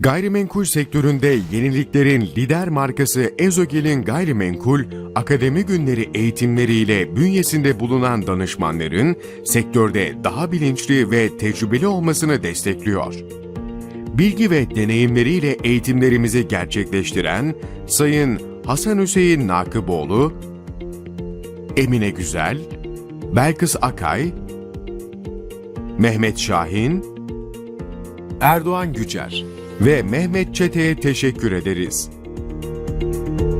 Gayrimenkul sektöründe yeniliklerin lider markası Ezogel'in gayrimenkul, akademi günleri eğitimleriyle bünyesinde bulunan danışmanların sektörde daha bilinçli ve tecrübeli olmasını destekliyor. Bilgi ve deneyimleriyle eğitimlerimizi gerçekleştiren Sayın Hasan Hüseyin Nakıboğlu, Emine Güzel, Belkıs Akay, Mehmet Şahin, Erdoğan Gücer ve Mehmet Çete'ye teşekkür ederiz. Müzik